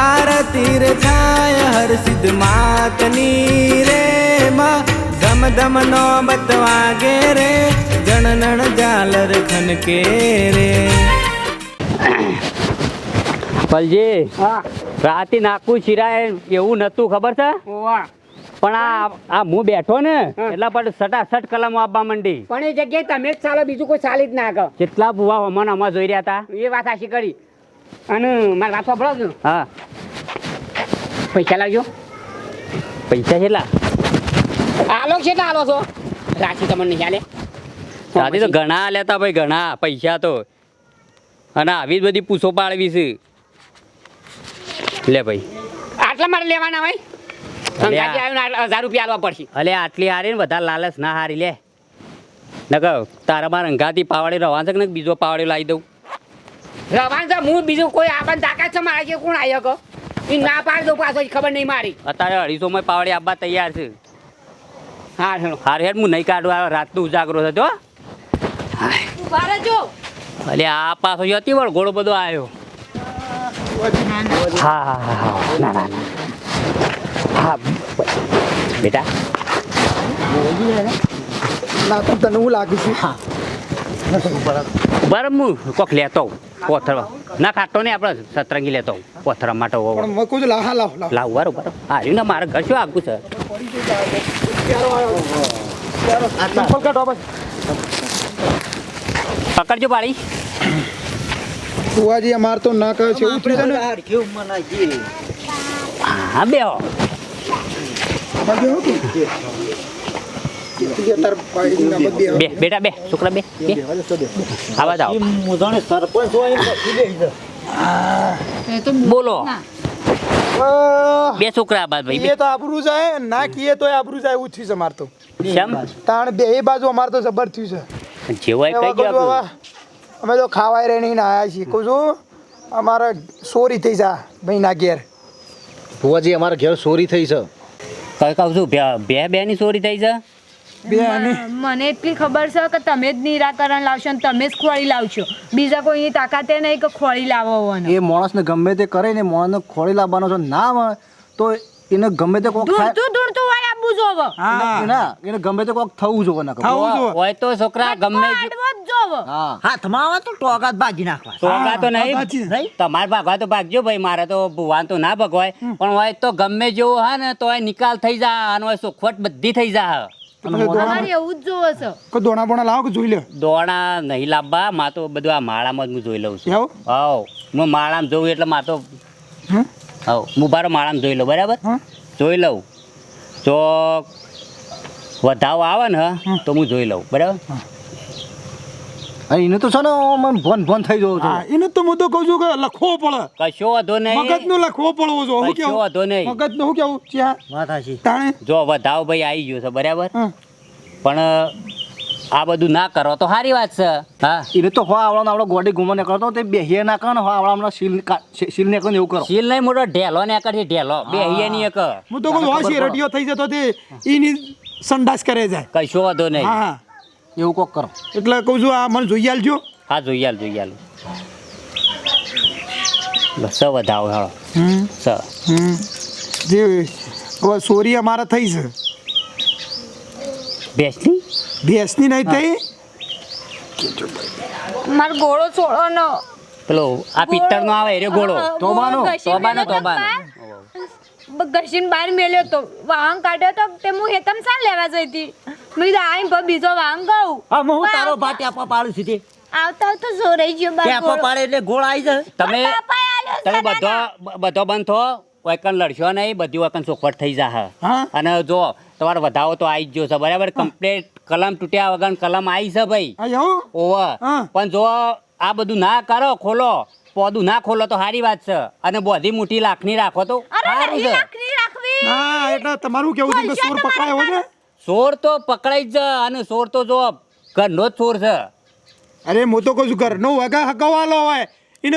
આરતી રે થાય હર સિદ્ધ માતની રે માં. ધમ ધમ નો બતવાગે રે જણનણ ઝાલર ખનકે રે. પલજી હા. રાતે નાખું શિરાય એવું નતું ખબર છે? પણ આ આ હું બેઠો ને. એટલા પર સટાસટ કલમ આપવા માંડી. પણ એ જગ્યાએ તમે જ ચાલો બીજું કોઈ ચાલી જ ના કહો કેટલા ભૂવા હમણાં આમાં જોઈ રહ્યા હતા? એ વાત આશી કરી. અને મારા વાત સાંભળો છો? હા. પૈસા લાવજો. પૈસા કેટલા? આલો છે ને આલો છો? રાશી તમને નહીં ચાલે રાતે તો ઘણા લેતા ભાઈ ઘણા પૈસા તો. અને આવી જ બધી પૂછો પાડવી છે. લે ભાઈ. આટલા મારે લેવાના ભાઈ હજાર રૂપિયા આલવા પડશે. અલે આટલી હારી ને બધા લાલચ ના હારી લે. નકર તારા મારા અંગાથી પાવડે રવા છે કે ને બીજો પાવડે લાવી દઉં. રવાન છે હું બીજું કોઈ આપણને તાકાત છે મારા જે કોણ આવ્યો કહો? એ ના પાડ દઉં પાછો ખબર નહીં મારી. અત્યારે અઢીસો માં પાવડી આપવા તૈયાર છે. હા હેડ. હાર હેડ હું નહીં કાઢવા રાતનું ઉજાગરો થતો ઊભા જો. અલે આ પાછો જતી વળ ઘોડો બધો આવ્યો હા હા હા હા. ના ના ના. હા બેટા. તને હું લાગુ છું? બરાબર. હું કોક લેતો. પોથર ના ખાતો નહીં આપણે સતરંગી લેતો. પોથરા માટે લાવું લા હા એવું ને મારે ઘર શું આગું છે? પકડજો પાડી. ફુવાજી અમાર તો ના કહે છે. એવું થયું હા બે બેહો તું. તું તાર ભાઈના બધે બે બેટા બે છોકરા બે બે આવા જાઓ. એ બોલો. બે છોકરા બાદ ભાઈ કીએ તો આબરૂ જાય ના કીએ તો આબરૂ જાય એવું થયું છે અમાર તો. તાણ બે એ બાજુ અમાર તો જબર થયું છે. જેવાય કઈ ગયો અમે તો ખાવાય રેણી ના આયા છીએ. કહું છું અમારે ચોરી થઈ જા ભાઈના ઘેર. ભુવાજી અમારા ઘેર ચોરી થઈ છે. કઈ કહું છું બે બે ની ચોરી થઈ છે? મને એટલી ખબર છે કે તમે જ નિરાકરણ લાવશો ને તમે જ ખોળી લાવશો. બીજા કોઈની તાકાતે નહીં કે ખોળી લાવો એ માણસને ગમે તે કરે ને માણસને ખોળી લાવવાનો છે ના તો એને ગમે તે કોક દૂરતું દૂરતું હોય આપવું જોવો. હા. ના એને ગમે તે કોક થવું જોવે ના થવું જો હોય તો છોકરા ગમે જોવો. હા. હાથમાં આવે તો ટોકા જ ભાજી નાખવા. ટોકા તો નહીં. તમાર ભાગવા તો ભાગજો ભાઈ મારે તો ભુવાન તો ના ભગવાય. પણ હોય તો ગમે જેવું હા ને તો નિકાલ થઈ જા અને હોય સુખવટ બધી થઈ જા. અમારે એવું જ જોવો છે. કોઈ દોણા બોણા લાવો કે જોઈ લે? દોણા નહીં લાવવા માં તો બધું આ માળામાં જ હું જોઈ લઉં છું. આવો હવ. હું માળામાં જોઉં એટલે મારે તો? હું? બારો માળામાં જોઈ લઉં બરાબર? જોઈ લઉં. જો વધાવો આવે ને તો હું જોઈ લઉં બરાબર? એને તો છે ને મને ભોન ભોન થઈ જવું હા એને તો મુદ્દો તો કહું છું કે લખવો પડે. કશો વાંધો નહીં. મગજનું લખવો પડવો જો હું કેવું? વાંધો નહીં. મગજનું હું કેવું? ચિયા વાત તાણે? જો વધાવ ભાઈ આવી ગયો છે બરાબર? પણ આ બધું ના કરો તો સારી વાત છે. હા. એને તો હો આવડો આપણો ગોડી ગુમો ને કરતો તે બેહીએ ના કરો ને હો આવડો હમણાં સીલ સીલ ને એવું કરો. શીલ નહીં મોટો ઢેલો ને કરશે ઢેલો બેહીએ ની એક. હું તો કહું હોય શેરડીયો થઈ જતો તે એની સંડાસ કરે જાય. કશો વાંધો નહીં. હા. એવું કોક કરો. એટલે કહું છું આ મને જોઈ આલજો. હા જોઈ આલ જોઈ આલ. બસ સ વધાવો હા સ. જે હવે સોરી અમારે થઈ છે. બેસની ભેંસની નહીં થઈ? મારો ઘોડો છોડો ન પેલો આ પિત્તળ નો આવે રે ગોળો. તોબાનો? તોબાનો તોબાનો. ઘસીન બહાર મેલ્યો તો. વાહન કાઢ્યો તો તે હું હેતમ સાન લેવા જઈ હતી મેં કીધું આઈ બીજો ગયું હા હું તારો ભાત આપા પાડું છું તે. આવતા આવતા જોરાઈ ગયો ટેપા ઘોડો. પાડે એટલે ગોળ આવી જાય. તમે તમે બધો બધો બંધ થો વૈકન લડશો નહીં બધી વૈકન ચોખવટ થઈ જા અને જો તમારો વધાવો તો આવી જ ગયો છે બરાબર? કમ્પ્લેટ કલમ તૂટ્યા વગર કલમ આવી છે ભાઈ. આ ઓવર પણ જો આ બધું ના કરો ખોલો. પોદું ના ખોલો તો સારી વાત છે. અને બધી મોટી લાખની રાખો તો સારું છે. એટલે તમારું કેવું છે? કે સોર પકડાયો છે? ચોર તો પકડાઈ જ અને ચોર તો જો ઘરનો જ ચોર છે. અરે, હું તો કહું છું, ઘરનો વગા હકવાલો હોય. એને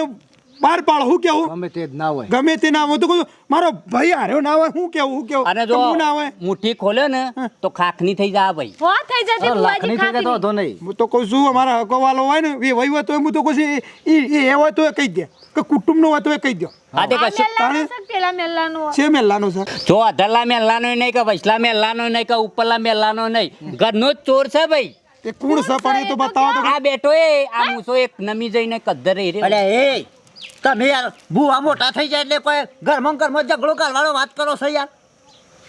બાર પાડ હું કેવું? ગમે તે જ ના હોય. ગમે તે ના હોય તો મારો ભાઈ હાર્યો ના હોય હું કેવું હું કેવું? અને જો ના હોય. મુઠ્ઠી ખોલે ને તો ખાખની થઈ જાય ભાઈ. હો થઈ જતી અરે લાખની થઈ જાય તો. નહીં. હું તો કહું છું અમારા હકોવાલો હોય ને એ વહી હોય તો હું તો કહું છું એ એ હોય તો એ કહી દે. કે કુટુંબનો હોય તો એ કહી દો. આ કશું મેલ્લાનો છે પેલા મેલ્લાનો? છે મેલ્લાનો છે. જો અધલા મેલ્લાનો નહીં કે વૈસલા મેલ્લાનો નહીં કે ઉપરલા મેલ્લાનો નહીં. ઘરનો જ ચોર છે ભાઈ. એ કુણ એ તો બતાવો તો આ બેઠો એ આ મૂસો એક નમી જઈને કદર રહી રહ્યો. અલે એ તમે યાર બુવા મોટા થઈ જાય એટલે કોઈ ઘરમાં ઘરમાં ઝઘડો કરવાનો વાત કરો છો યાર.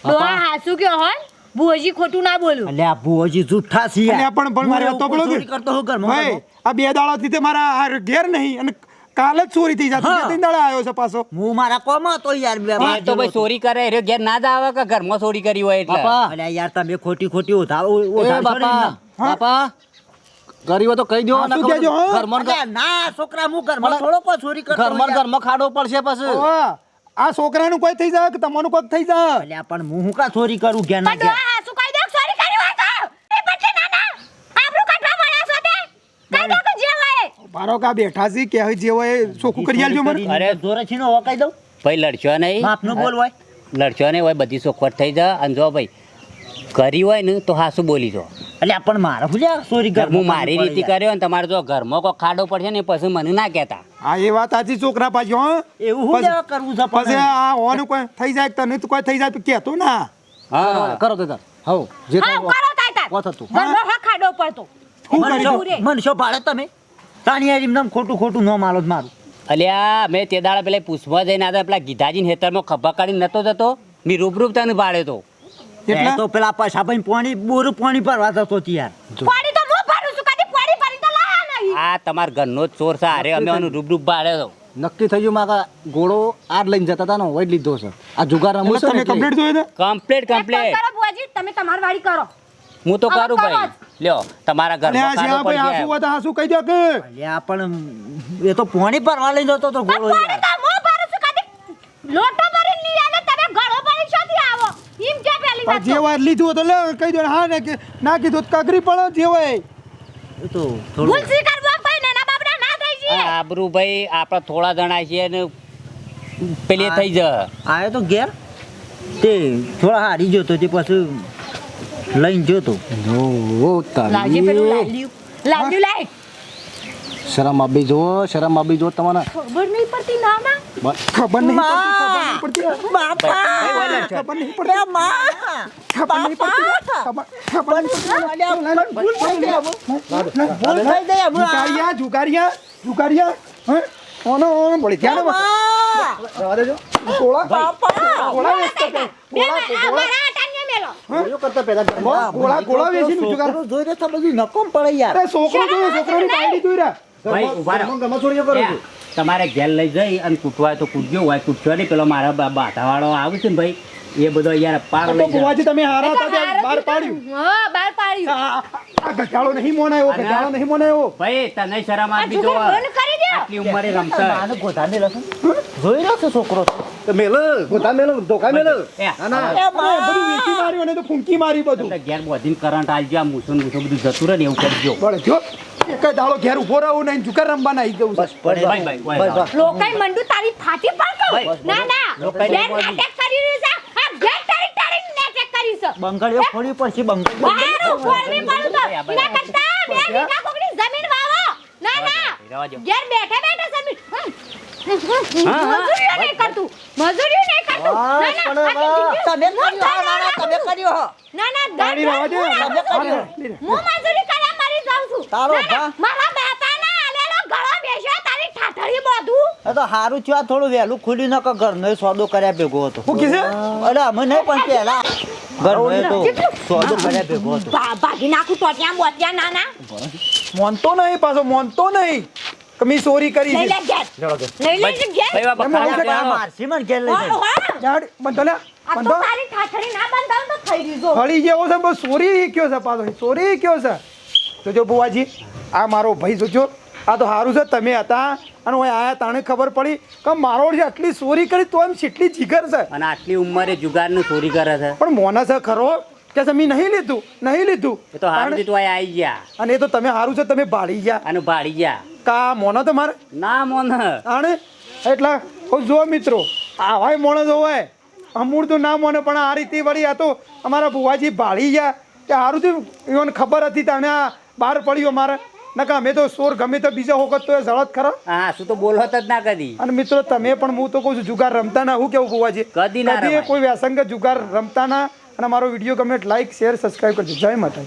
ડોહા હાસુ કે હોય? બુઆજી ખોટું ના બોલું. એટલે આ ભૂવાજી જૂઠા છે અને પણ પણ મારે તો બોલો કરતો હું ઘરમાં આ બે દાડાથી તે મારા ઘેર નહીં અને કાલે જ ચોરી થઈ જતી. ત્રણ દાડા આવ્યો છે પાછો. હું મારા કોમ હતો યાર બે તો ભાઈ ચોરી કરે રે ઘેર ના જ આવે કે ઘરમાં ચોરી કરી હોય એટલે? બાપા. અલ્યા યાર તમે ખોટી ખોટી ઉધા એ બાપા બાપા. ગરીબ તો કહી દો શું કહેજો, હા? ઘરમાં ને ના છોકરા હું ઘરમાં થોડો કોઈ ચોરી કરતો ઘરમાં યાર. ઘરમાં ખાડો પડશે પછી. ઓવા, આ છોકરાનું કોઈ થઈ જાય કે તમારું કોઈ થઈ જાય અલ્યા પણ હું હું કા ચોરી કરું ઘેર ના ઘેર? હોય દો કે મારો કા બેઠા છે કે જે હોય એ ચોખ્ખું કરી આલજો મને. અરે. જોરે છીનો હવે કહી દઉં. ભાઈ લડશો નહીં. માપનું બોલ હોય. લડશો નહીં હોય બધી સોખવટ થઈ જાય અને જો ભાઈ કરી હોય ને તો હાસું બોલી જો. અલ્યા પણ મારે શું સોરી ઘર હું મારી રીતે કર્યો ને તમારે જો ઘરમાં કોઈ ખાડો પડશે ને પછી મને ના કહેતા. હા એ વાત સાચી છોકરા પાછો એવું શું કરવું છે પછી આ ઓનું કોઈ થઈ જાય કે તને તો કોઈ થઈ જાય તો કહેતો ના. હા. કરો તો તાર હવ જે હા કરો તાય તાર વાત હતું ઘરમાં હા ખાડો પડતો. શું મને કરી શો- પૂરે. મને શો ભાડે તમે? તાણી નામ ખોટું ખોટું ન માલો જ મારું. અલ્યા મેં તે દાડા પેલા પૂછવા જઈને આવ્યા પેલા ગીધાજીને હેતરમાં ખભા કાઢીને નતો જતો મેં રૂબરૂપ તને ભાડે તો. એટલે? એ તો પેલા પૈસા ભાઈ પાણી બોરું પાણી ભરવા જતો હતી યાર. પાણી તો હું ભરું છું કદી પાણી ભરી તો લાયા નહીં. આ તમારા ઘરનો જ ચોર છે અરે અમે એનું રૂબરૂપ બાળે તો નક્કી થઈ ગયું મારા ઘોડો આજ લઈને જતા હતા ને હોય જ લીધો છે. આ જુગાર રમું એટલે. છે? કમ્પ્લીટ જોયું કમ્પ્લીટ કમ્પ્લીટ કરો બુઆજી તમે તમારી વાડી કરો. હું તો કરું ભાઈ. લ્યો તમારા ઘરમાં ઘરમાં ખાડો પડી હાસુ આસુ જાય આસુ કહી દો કે. અલ્યા પણ એ તો પોણી ભરવા લઈ જતો તો ગોળો પાણી યાર. તો હું ભરું છું કદી લોટો ભરીને નહીં આવે તમે ભરી આવો એમ કે પેલી વાત જે વાર લીધું તો લે કહી દો હા ને કે ના કીધું તો કાગરી પડો જે હોય. એ તો થોડું ભૂલ સ્વીકારવા ભાઈ નાના બાપડા ના થઈ જઈએ આ આબરૂ ભાઈ આપણે થોડા જણા છીએ ને પેલી થઈ જાય આયો તો ઘેર? તે થોડા હારી જોતો તે પાછું લઈને જોતો. ઓ, ઓ, તારી. લાલ્યું. લાલ્યું લાય. શરમ આપી જો શરમ આપી જો તમારે. ખબર નહીં પડતી ના ના. ખબર નહીં પડતી ખબર નહીં પડતી. ખબર નહીં ખબર નહીં પડતી. ખબર ખબર નહીં પડતી. જુગારિયા જુગારિયા જુગારિયા હે? ઓનો ઓનો બોલી ધ્યાન રવા દેજો. કરતા ગોળા ગોળા વેચીને જુગાર. જોઈ રહ્યા બધું નકોમ પડે યાર. છોકરો જોયો છોકરાની પાડી જોઈ રહ્યા. ભાઈ ઊભા રહો. તમારે ઘેર લઈ જઈ અને કૂટવાય તો કૂટજો હોય કૂટશો નહીં પેલો મારા બાધાવાળો આવે છે ને ભાઈ એ બધો યાર પાર લઈ જાય તમે હારા હતા બહાર પાડ્યું. હા બહાર પાડ્યું. આ- આ નહીં મોનાયો અને- નહીં મોનાયો ભાઈ તને શરમ આ આપી જો બંધ કરી દો. આટલી ઉંમરે રમતા આને ગોધાને મેલો જોઈ રહ્યો છે છોકરો? તો મેલ ગોતા મેલ ધોકા મેલ. ના ના. બધું વેચી માર્યું અને તો ફૂંકી મારી બધું. ઘેર બોધીને કરંટ આલજો આ મૂસો ને બધું જતું રહે ને એવું કરજો. બળે જો એક દાડો ઘેર ઊભો રહું નહીં જુગાર રમવાના આવી જવું છે. પડે ભાઈ, ભાઈ, ભાઈ, બસ, બસ. લોકાઈ મંડુ તારી ફાટી પડતો ભાઈ, ના ના. લોકાઈ ઘેર લેવા કરી રહ્યું છે આ ઘેર તારી તારી નાટક કરી છે. બંગડીઓ ફોડી પડશે બંગડી બહાર ફોડવી પડું તો. ભાઈ, ભાઈ, કરતા બે વીઘા કોકડી જમીન વાવો. ના ના. ઘેર બેઠા બેઠા જમીન. મજૂરીઓ નહીં કરતું. મજૂરીઓ નહીં કરતું. ના ના તમે કર્યો ના, ના, તમે કર્યો ના ના તમે કર્યો. હું મજૂરી તારો ભા. મારા બાપાના આલેલો ગળો બેસ્યો તારી ઠાઠડી બોધું. એ તો હારું થયું આ થોડું વહેલું ખુલ્યું ન ઘર નો સોદો કર્યા ભેગો હતો. હું કીધે? અરે અમે નહીં પણ પેલા ઘર નો તો સોદો કર્યા ભેગો હતો. ભાગી નાખું ટોટિયા બોટિયા ના ના. મોનતો નહીં પાછો મોનતો નહીં. કમી સોરી ચોરી કરી લઈ લે ઘેર. લઈ લે ઘેર. ભાઈ, બાપા, મારસી મને ઘેર લઈ. જાડ બંધો લે આ તો બંધો. તારી ઠાઠડી ના બંધાવ તો થઈ ગયું જો. ફળી જેવો છે બસ ચોરી કયો છે પાછો? ચોરી કયો છે? જોજો બુવાજી આ મારો ભાઈ જોજો. આ તો સારું છે તમે હતા અને હું આયા તાણે ખબર પડી કે મારો જે આટલી ચોરી કરી તો એમ કેટલી જીગર છે. અને આટલી ઉંમરે જુગારનું ચોરી કરે છે. પણ મોના છે ખરો કે છે મેં નહીં લીધું નહીં લીધું. એ તો હારું દીધું આ આવી ગયા. અને એ તો તમે સારું છે તમે ભાળી ગયા. અને ભાળી ગયા. કા મોનો તો મારે? ના મોન. આણે એટલે જો મિત્રો આવાય માણસ હોય. અમૂળ તો ના મોને પણ આ રીતે વળી આ તો અમારા ભુવાજી ભાળી ગયા. કે સારું થયું ખબર હતી તને આ બહાર પડ્યો મારે. નકા મેં તો સોર ગમે તો બીજા વખત તો એ જળત ખરા? હા શું તો બોલત જ ના કદી. અને મિત્રો તમે પણ હું તો કહું છું જુગાર રમતા ના હું કેવું બુવાજી કદી ના કદી કોઈ વ્યાસંગ જુગાર રમતા ના. અને મારો વીડિયો ગમે લાઈક શેર સબસ્ક્રાઈબ કરજો. જય માતા